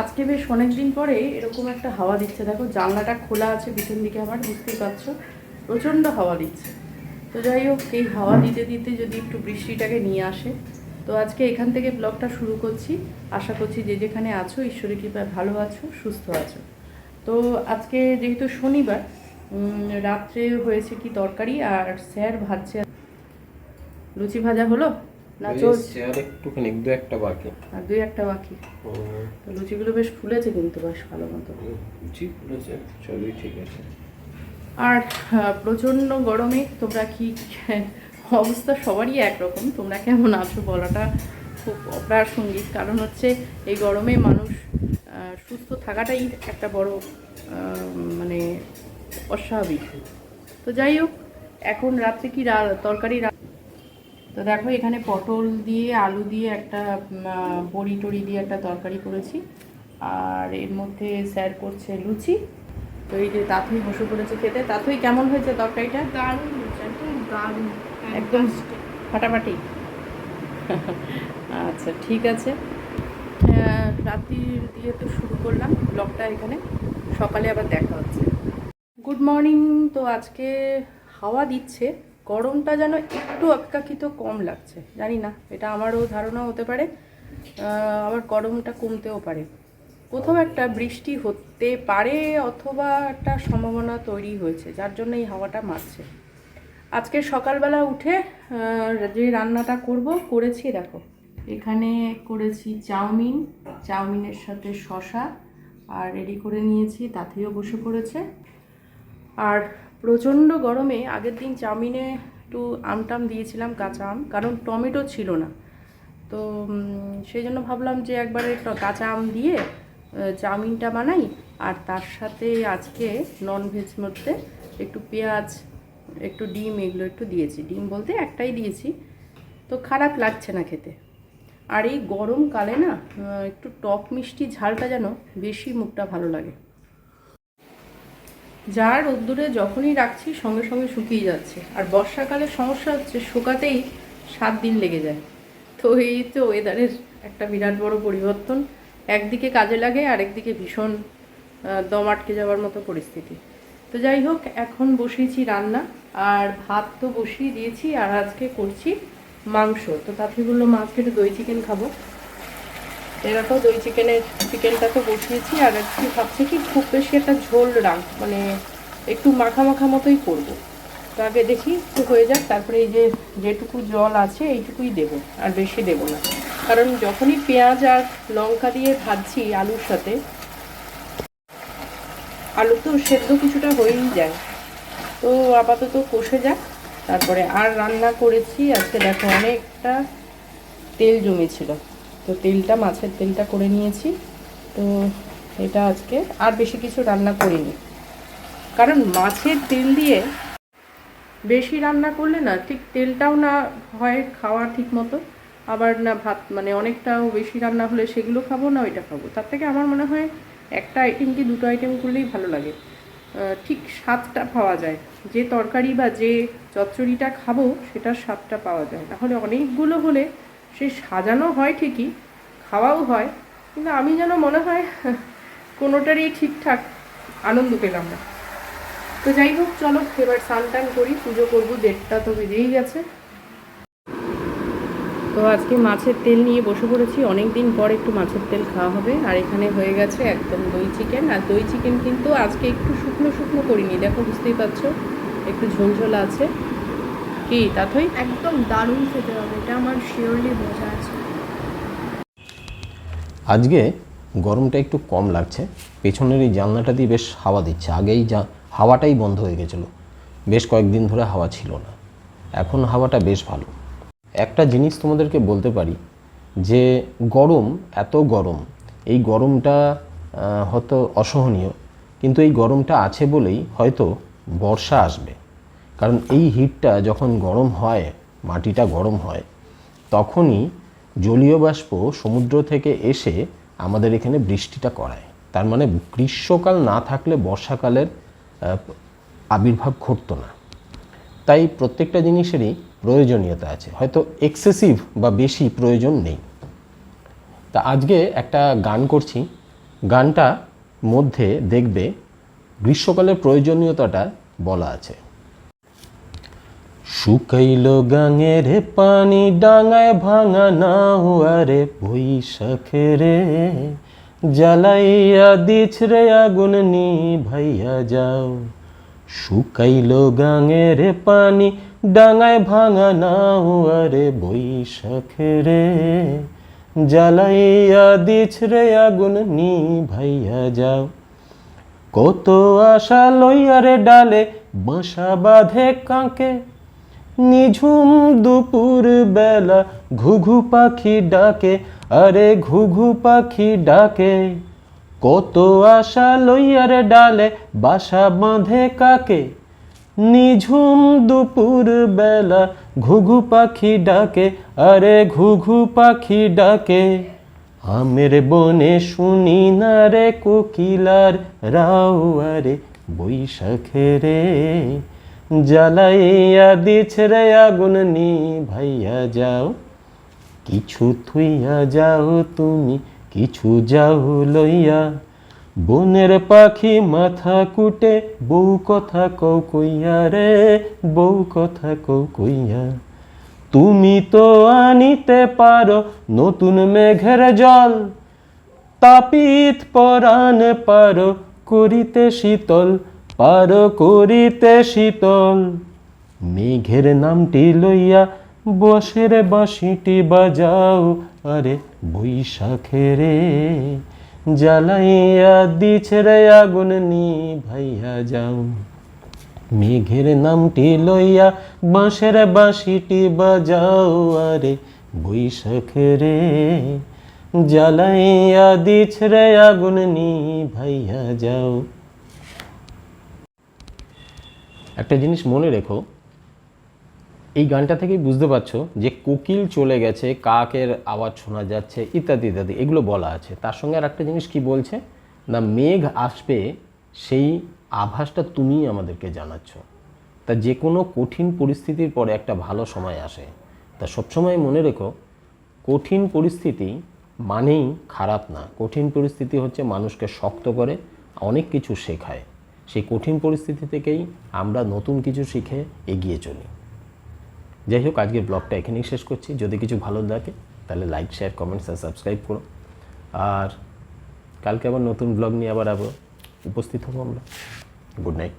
আজকে বেশ অনেক দিন পরে এরকম একটা হাওয়া দিচ্ছে। দেখো, জানলাটা খোলা আছে, পিছন দিকে আমার বুঝতেই পারছ, প্রচণ্ড হাওয়া দিচ্ছে। তো যাই হোক, এই হাওয়া দিতে দিতে যদি একটু বৃষ্টিটাকে নিয়ে আসে, তো আজকে এখান থেকে ব্লগটা শুরু করছি। আশা করছি যে যেখানে আছো, ঈশ্বরের কৃপায় ভালো আছো, সুস্থ আছো। তো আজকে যেহেতু শনিবার রাত্রে হয়েছে কি তরকারি, আর স্যার ভাজছে। লুচি ভাজা হলো? না চলছে। আর একটুখানি দু একটা বাকি। আর দুই একটা বাকি। তো লুচিগুলো বেশ ফুলেছে কিন্তু বেশ ভালো মতো। লুচি ফুলেছে ঠিক আছে। আর প্রচণ্ড গরমে তোমরা কি অবস্থা সবারই একরকম। তোমরা কেমন আছো বলাটা খুব অপ্রাসঙ্গিক কারণ হচ্ছে এই গরমে মানুষ সুস্থ থাকাটাই একটা বড় মানে অস্বাভাবিক। তো যাই হোক এখন রাত্রে কি তরকারি তো দেখো এখানে পটল দিয়ে আলু দিয়ে একটা বড়ি টড়ি দিয়ে একটা তরকারি করেছি। আর এর মধ্যে স্যার করছে লুচি। তো এই যে তাথই বসে পড়েছে খেতে। তাথই কেমন হয়েছে তরকারিটা? দারুণ একদম দারুণ একদম ফাটাফাটি। আচ্ছা ঠিক আছে। রাত্রির দিয়ে তো শুরু করলাম ব্লগটা এখানে। সকালে আবার দেখা হচ্ছে। Good morning. তো আজকে হাওয়া দিচ্ছে। গরমটা যেন একটু অপেক্ষাকৃত কম লাগছে, জানি না, এটা আমারও ধারণা হতে পারে আবার গরমটা কমতেও পারে। কোথাও একটা বৃষ্টি হতে পারে অথবা একটা সম্ভাবনা তৈরি হয়েছে, যার জন্য এই হাওয়াটা মারছে। আজকে সকালবেলা উঠে যে রান্নাটা করব, করেছি, দেখো, এখানে করেছি চাউমিন, চাউমিনের সাথে শশা আর রেডি করে নিয়েছি, তাতেও বসে পড়েছে। আর প্রচণ্ড গরমে আগের দিন চাউমিনে একটু আমটাম দিয়েছিলাম, কাঁচা আম, কারণ টমেটো ছিল না। তো সেই জন্য ভাবলাম যে একবারে কাঁচা আম দিয়ে চাউমিনটা বানাই। আর তার সাথে আজকে ননভেজ মধ্যে একটু পেঁয়াজ, একটু ডিম, এগুলো একটু দিয়েছি। ডিম বলতে একটাই দিয়েছি। তো খারাপ লাগছে না খেতে। আর এই গরমকালে না একটু টক মিষ্টি ঝালটা যেন বেশি মুখটা ভালো লাগে। যা রোদ্দুরে যখনই রাখছি সঙ্গে সঙ্গে শুকিয়ে যাচ্ছে। আর বর্ষাকালে সমস্যা হচ্ছে শুকাতেই সাত দিন লেগে যায়। তো এই তো ওয়েদারের একটা বিরাট বড় পরিবর্তন। একদিকে কাজে লাগে আর একদিকে ভীষণ দম আটকে যাওয়ার মতো পরিস্থিতি। তো যাই হোক, এখন বসিয়েছি রান্না। আর ভাত তো বসিয়ে দিয়েছি, আর আজকে করছি মাংস। তো তাতে বলল মাছকে একটু দই চিকেন খাব। এরকম দই চিকেনের চিকেনটা তো বসিয়েছি, আর একটু ভাবছি কি খুব বেশি একটা ঝোল রাখ মানে একটু মাখা মাখা মতোই করব। তো আগে দেখি একটু হয়ে যাক, তারপরে এই যে যেটুকু জল আছে এইটুকুই দেব, আর বেশি দেব না। কারণ যখনই পেঁয়াজ আর লঙ্কা দিয়ে ভাজছি আলুর সাথে, আলু তো সেদ্ধ কিছুটা হয়েই যায়। তো আপাতত কষে যাক, তারপরে আর রান্না করেছি, আজকে দেখো অনেকটা তেল জমেছিল। তো তেলটা, মাছের তেলটা করে নিয়েছি। তো এটা আজকে আর বেশি কিছু রান্না করিনি। কারণ মাছের তেল দিয়ে বেশি রান্না করলে না, ঠিক তেলটাও না হয় খাওয়া ঠিক মতো। আবার না ভাত মানে অনেকটাও বেশি রান্না হলে সেগুলো খাব না, ওইটা খাব। তার থেকে আমার মনে হয় একটা আইটেম কি দুটো আইটেম করলেই ভালো লাগে। ঠিক স্বাদটা পাওয়া যায়। যে তরকারি বা যে চচ্চড়িটা খাব, সেটার স্বাদটা পাওয়া যায়। তাহলে অনেকগুলো হলে সে সাজানো হয় ঠিকই, খাওয়াও হয়, কিন্তু আমি যেন মনে হয় কোনোটারই ঠিকঠাক আনন্দ পেলাম না। তো যাই হোক, চলো এবার স্নান টান করি, পুজো করব, দেড়টা তো বেজেই গেছে। তো আজকে মাছের তেল নিয়ে বসে পড়েছি অনেক দিন পর একটু মাছের তেল খাওয়া হবে, আর এখানে হয়ে গেছে একদম দই চিকেন। আর দই চিকেন কিন্তু আজকে একটু শুকনো শুকনো করিনি, দেখো বুঝতেই পারছ, একটু ঝোলঝোল আছে। কি তাতই একদম দারুণ খেতে হবে এটা আমার শিওরলি বোঝা আছে। আজকে গরমটা একটু কম লাগছে পেছনের এই জানলাটা দিয়ে বেশ হাওয়া দিচ্ছে আগেই যা হাওয়াটাই বন্ধ হয়ে গেছিল। বেশ কয়েকদিন ধরে হাওয়া ছিল না এখন হাওয়াটা বেশ ভালো। একটা জিনিস তোমাদেরকে বলতে পারি যে গরম এত গরম এই গরমটা হয়তো অসহনীয় কিন্তু এই গরমটা আছে বলেই হয়তো বর্ষা আসবে। কারণ এই হিটটা যখন গরম হয়, মাটিটা গরম হয়, তখনই জলীয় বাষ্প সমুদ্র থেকে এসে আমাদের এখানে বৃষ্টিটা করায়। তার মানে গ্রীষ্মকাল না থাকলে বর্ষাকালের আবির্ভাব ঘটতো না। তাই প্রত্যেকটা জিনিসেরই প্রয়োজনীয়তা আছে। হয়তো এক্সেসিভ বা বেশি প্রয়োজন নেই। তা আজকে একটা গান করছি। গানটা মধ্যে দেখবে, গ্রীষ্মকালের প্রয়োজনীয়তাটা বলা আছে। শুকাইল গাঙের পানি, ডাঙায় ভাঙা না আরে বৈশাখে রে জ্বালাইয়া দিছ রে আগুন নি ভাইয়া যাও। শুকাইল গাঙের পানি, ডাঙায় ভাঙা না আরে বৈশাখে রে জ্বালাইয়া দিছ রে আগুন নি ভাইয়া যাও। কত আশা লইয়ারে ডালে, বাসা বাঁধে কাঁকে নিঝুম দুপুর বেলা ঘুঘু পাখি ডাকে, আরে ঘুঘু পাখি ডাকে। কত আশা লইয়ারে ডালে বাসা বাঁধে কাকে? নিঝুম দুপুর বেলা ঘুঘু পাখি ডাকে, আরে ঘুঘু পাখি ডাকে। আমের বনে শুনি না রে কোকিলার রাও, আরে বৈশাখে রে। জ্বালাইয়া দিছ রে আগুন নি ভাইয়া যাও, কিছু থুইয়া যাও তুমি, কিছু যাও লইয়া। বনের পাখি মাথা কুটে, বউ কথা কৌ কইয়া রে, বউ কথা কৌ কইয়া। তুমি তো আনিতে পারো নতুন মেঘের জল, তাপিত পরাণ পারো করিতে শীতল। পারো করিতে শীতল। মেঘের নামটি লইয়া বসের বাঁশিটি বাজাও। আরে বৈশাখের জ্বালাইয়া দিছে রে আগুন নি ভাইয়া যাও। মেঘের নামটি লইয়া বাঁশের বাঁশিটি বাজাও। আরে বৈশাখের জ্বালাইয়া দিছ রে আগুন নি ভাইয়া যাও। একটা জিনিস মনে রেখো, এই গানটা থেকেই বুঝতে পারছ যে কোকিল চলে গেছে, কাকের আওয়াজ শোনা যাচ্ছে, ইত্যাদি ইত্যাদি, এগুলো বলা আছে। তার সঙ্গে আর একটা জিনিস কি বলছে? না, মেঘ আসবে, সেই আভাসটা তুমিই আমাদেরকে জানাচ্ছ। তা যে কোনো কঠিন পরিস্থিতির পরে একটা ভালো সময় আসে। তা সবসময় মনে রেখো, কঠিন পরিস্থিতি মানেই খারাপ না। কঠিন পরিস্থিতি হচ্ছে মানুষকে শক্ত করে, অনেক কিছু শেখায়। সেই কঠিন পরিস্থিতি থেকেই আমরা নতুন কিছু শিখে এগিয়ে চলি। যাই হোক, আজকের ব্লগটা এখানেই শেষ করছি। যদি কিছু ভালো লাগে, তাহলে লাইক শেয়ার কমেন্টস আর সাবস্ক্রাইব করো। আর কালকে আবার নতুন ব্লগ নিয়ে আবার আবার উপস্থিত হব আমরা। Good night